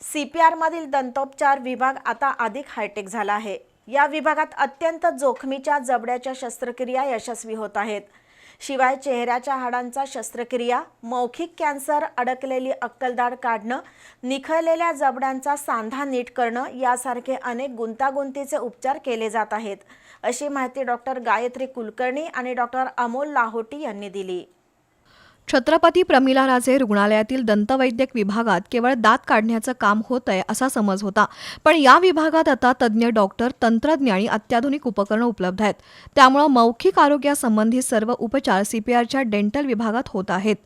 C P आरमधील दंतोपचार विभाग आता अधिक हायटेक झाला आहे. या विभागात अत्यंत जोखमीच्या जबड्याच्या शस्त्रक्रिया यशस्वी होत आहेत. शिवाय चेहऱ्याच्या हाडांचा शस्त्रक्रिया मौखिक कॅन्सर अडकलेली अक्कलदाड काढणं निखळलेल्या जबड्यांचा सांधा नीट करणं यासारखे अनेक गुंतागुंतीचे उपचार केले जात आहेत अशी माहिती डॉक्टर गायत्री कुलकर्णी आणि डॉक्टर अमोल लाहोटी यांनी दिली. छत्रपती प्रमिला राजे रुग्णालयातील दंतवैद्यक विभागात केवळ दात काढण्याचं काम होत आहे असा समज होता. पण या विभागात आता तज्ज्ञ डॉक्टर तंत्रज्ञ आणि अत्याधुनिक उपकरणं उपलब्ध आहेत. त्यामुळं मौखिक आरोग्यासंबंधी सर्व उपचार सीपीआरच्या डेंटल विभागात होत आहेत.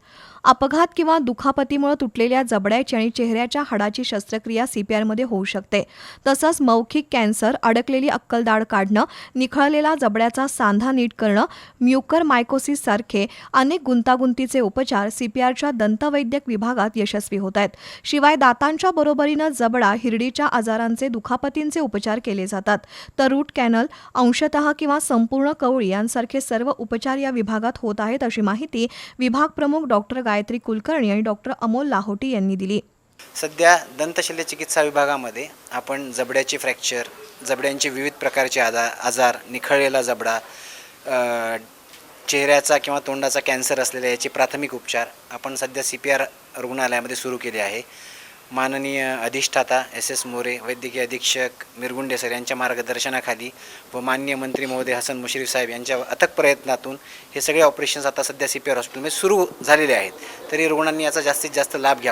अपघात किंवा दुखापतीमुळे तुटलेल्या जबड्याची आणि चेहऱ्याच्या हाडाची शस्त्रक्रिया सीपीआरमध्ये होऊ शकते. तसंच मौखिक कॅन्सर अडकलेली अक्कलदाड काढणं निखळलेला जबड्याचा सांधा नीट करणं म्युकर मायकोसिस सारखे अनेक गुंतागुंतीचे उपचार सीपीआरच्या दंतवैद्यक विभागात यशस्वी होत आहेत. शिवाय दातांच्या बरोबरीनं जबडा हिरडीच्या आजारांचे दुखापतींचे उपचार केले जातात. तर रूट कॅनल अंशतः किंवा संपूर्ण कवळी यांसारखे सर्व उपचार या विभागात होत आहेत अशी माहिती विभाग प्रमुख डॉक्टर गायत्री कुलकर्णी आणि डॉक्टर अमोल लाहोटी यांनी दिली. सध्या दंतशल्य चिकित्सा विभागामध्ये आपण जबड्याचे फ्रॅक्चर जबड्यांचे विविध प्रकारचे आजार आजार निखळलेला जबडा चेहऱ्याचा किंवा तोंडाचा कॅन्सर असलेल्या याचे प्राथमिक उपचार आपण सध्या सी पी आर रुग्णालयामध्ये सुरू केले आहे. माननीय अधिष्ठाता एस एस मोरे वैद्यकीय अधीक्षक मिरगुंडे सर यांच्या मार्गदर्शनाखाली व माननीय मंत्री महोदय हसन मुश्रीफ साहेब यांच्या अथक प्रयत्नातून हे सगळे ऑपरेशन्स आता सध्या सी पी आर हॉस्पिटलमध्ये सुरू झालेले आहेत. तरी रुग्णांनी याचा जास्तीत जास्त लाभ घ्यावा.